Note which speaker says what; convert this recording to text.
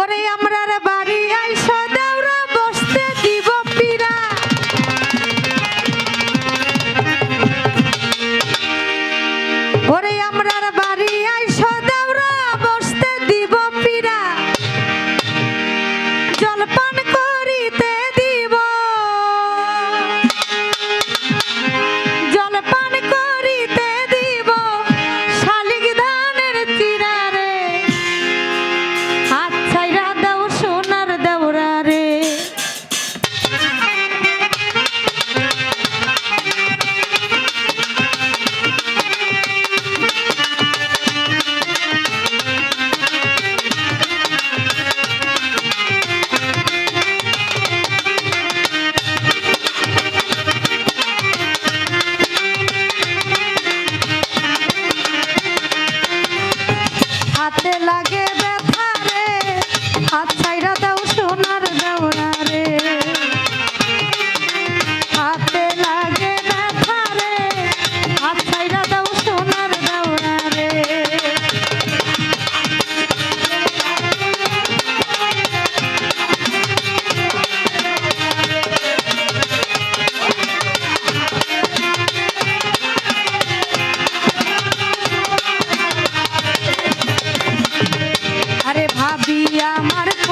Speaker 1: ওরে আমরা হাতে লাগে ব্যথা রে। হাত ছাইরা Be a man.